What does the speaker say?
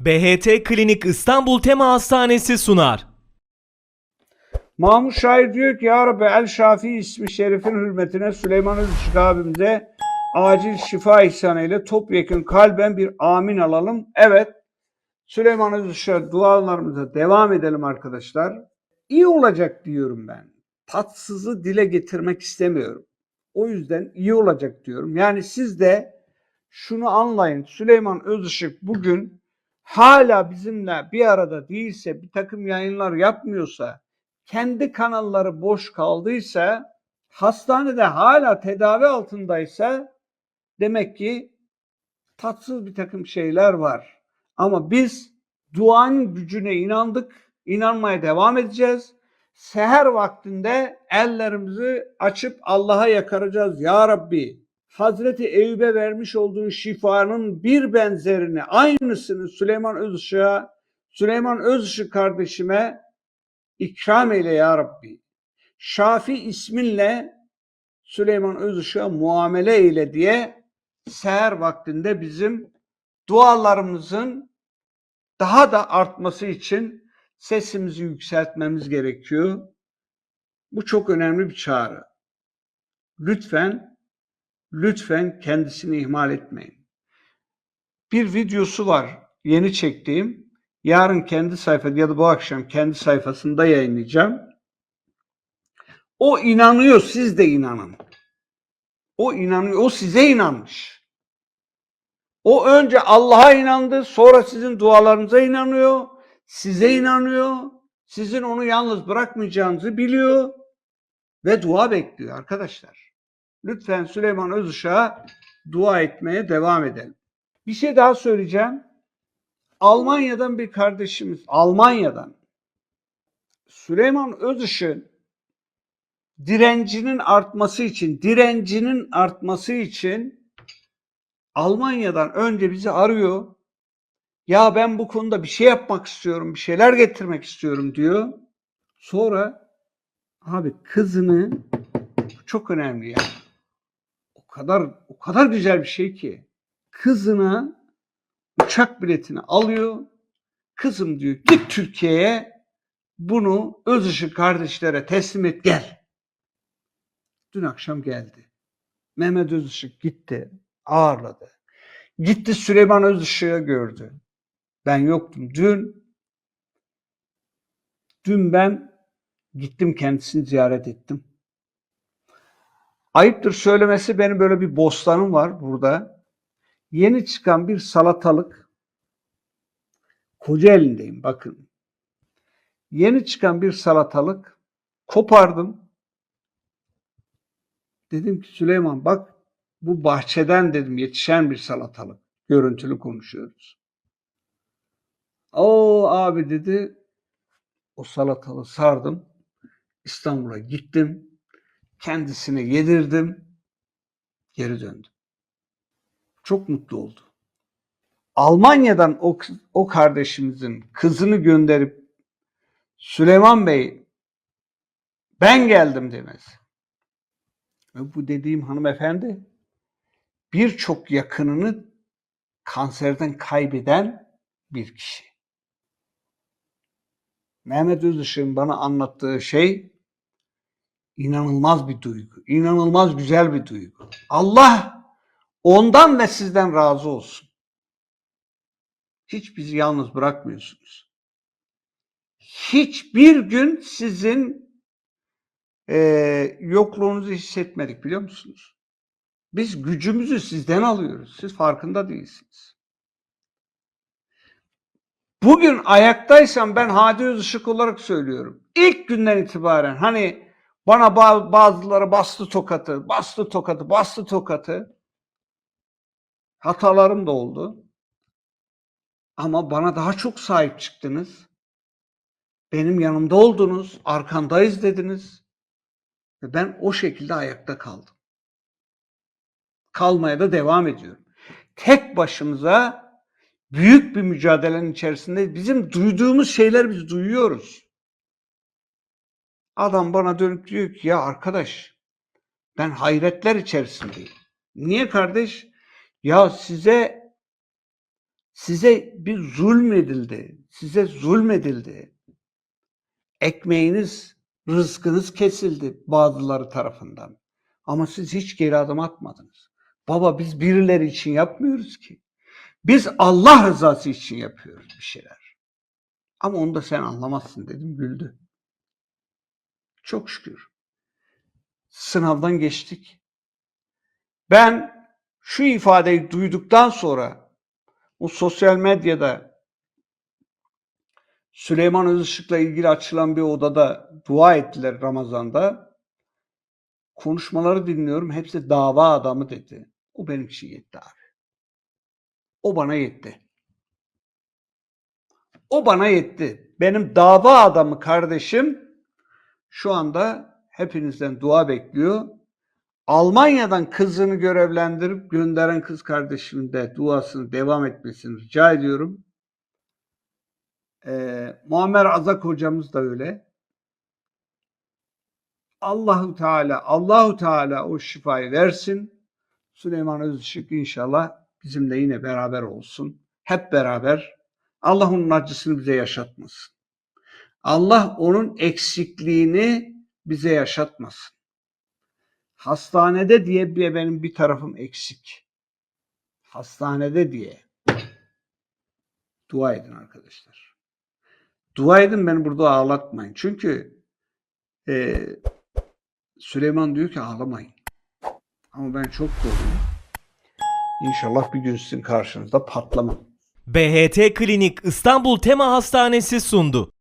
BHT Klinik İstanbul Tema Hastanesi sunar. Mahmut Şair diyor ki Ya Rabbi El Şafi ismi şerifin hürmetine Süleyman Özışık abimize acil şifa ihsan eyle topyekun kalben bir amin alalım. Evet Süleyman Özışık'a dualarımıza devam edelim arkadaşlar. İyi olacak diyorum ben. Tatsızı dile getirmek istemiyorum. O yüzden iyi olacak diyorum. Yani siz de şunu anlayın. Süleyman Özışık bugün hala bizimle bir arada değilse, bir takım yayınlar yapmıyorsa, kendi kanalları boş kaldıysa, hastanede hala tedavi altındaysa demek ki tatsız bir takım şeyler var. Ama biz duanın gücüne inandık, inanmaya devam edeceğiz. Seher vaktinde ellerimizi açıp Allah'a yakaracağız. Ya Rabbi Hazreti Eyüp'e vermiş olduğun şifanın bir benzerini, aynısını Süleyman Özışık'a, Süleyman Özışık kardeşime ikram eyle ya Rabbi. Şafi isminle Süleyman Özışık'a muamele eyle diye seher vaktinde bizim dualarımızın daha da artması için sesimizi yükseltmemiz gerekiyor. Bu çok önemli bir çağrı. Lütfen, lütfen kendisini ihmal etmeyin. Bir videosu var yeni çektiğim. Yarın kendi sayfada ya da bu akşam kendi sayfasında yayınlayacağım. O inanıyor, siz de inanın. O inanıyor, o size inanmış. O önce Allah'a inandı, sonra sizin dualarınıza inanıyor, size inanıyor, sizin onu yalnız bırakmayacağınızı biliyor ve dua bekliyor arkadaşlar. Lütfen Süleyman Özışık'a dua etmeye devam edelim. Bir şey daha söyleyeceğim. Almanya'dan bir kardeşimiz, Almanya'dan Süleyman Özışık'ın direncinin artması için, direncinin artması için Almanya'dan önce bizi arıyor. Ya ben bu konuda bir şey yapmak istiyorum, bir şeyler getirmek istiyorum diyor. Sonra abi kızını çok önemli ya. Kadar o kadar güzel bir şey ki. Kızına uçak biletini alıyor. Kızım diyor git Türkiye'ye bunu Özışık kardeşlere teslim et gel. Dün akşam geldi. Mehmet Özışık gitti, ağırladı. Gitti Süleyman Özışık'ı gördü. Ben yoktum. Dün dün ben gittim kendisini ziyaret ettim. Ayıptır söylemesi benim böyle bir bostanım var burada. Yeni çıkan bir salatalık Kocaeli'ndeyim bakın. Yeni çıkan bir salatalık kopardım. Dedim ki Süleyman bak bu bahçeden dedim yetişen bir salatalık. Görüntülü konuşuyoruz. O abi dedi o salatalığı sardım. İstanbul'a gittim. Kendisine yedirdim. Geri döndüm. Çok mutlu oldu. Almanya'dan o, o kardeşimizin kızını gönderip Süleyman Bey ben geldim demez. Ve bu dediğim hanımefendi birçok yakınını kanserden kaybeden bir kişi. Mehmet Özışık'ın bana anlattığı şey inanılmaz bir duygu. inanılmaz güzel bir duygu. Allah ondan ve sizden razı olsun. Hiç bizi yalnız bırakmıyorsunuz. Hiçbir gün sizin e, yokluğunuzu hissetmedik biliyor musunuz? Biz gücümüzü sizden alıyoruz. Siz farkında değilsiniz. Bugün ayaktaysam ben Hadi Özışık olarak söylüyorum. İlk günden itibaren hani bana ba- bazıları bastı tokatı, bastı tokatı, bastı tokatı. Hatalarım da oldu. Ama bana daha çok sahip çıktınız. Benim yanımda oldunuz, arkandayız dediniz. Ve ben o şekilde ayakta kaldım. Kalmaya da devam ediyorum. Tek başımıza büyük bir mücadelenin içerisinde bizim duyduğumuz şeyler biz duyuyoruz. Adam bana dönüp diyor ki ya arkadaş ben hayretler içerisindeyim. Niye kardeş? Ya size Size bir zulmedildi. Size zulmedildi. Ekmeğiniz, rızkınız kesildi bazıları tarafından. Ama siz hiç geri adım atmadınız. Baba biz birileri için yapmıyoruz ki. Biz Allah rızası için yapıyoruz bir şeyler. Ama onu da sen anlamazsın dedim güldü. Çok şükür. Sınavdan geçtik. Ben şu ifadeyi duyduktan sonra o sosyal medyada Süleyman Özışık'la ilgili açılan bir odada dua ettiler Ramazan'da. Konuşmaları dinliyorum. Hepsi dava adamı dedi. O benim için yetti abi. O bana yetti. O bana yetti. Benim dava adamı kardeşim şu anda hepinizden dua bekliyor. Almanya'dan kızını görevlendirip gönderen kız kardeşimin de duasını devam etmesini rica ediyorum. Ee, Muammer Azak hocamız da öyle. Allahu Teala Allahu Teala o şifayı versin. Süleyman Özışık inşallah bizimle yine beraber olsun. Hep beraber. Allah onun acısını bize yaşatmasın. Allah onun eksikliğini bize yaşatmasın. Hastanede diye bir benim bir tarafım eksik. Hastanede diye. Dua edin arkadaşlar. Dua edin beni burada ağlatmayın. Çünkü e, Süleyman diyor ki ağlamayın. Ama ben çok doluyum. İnşallah bir gün sizin karşınızda patlamam. BHT Klinik İstanbul Tema Hastanesi sundu.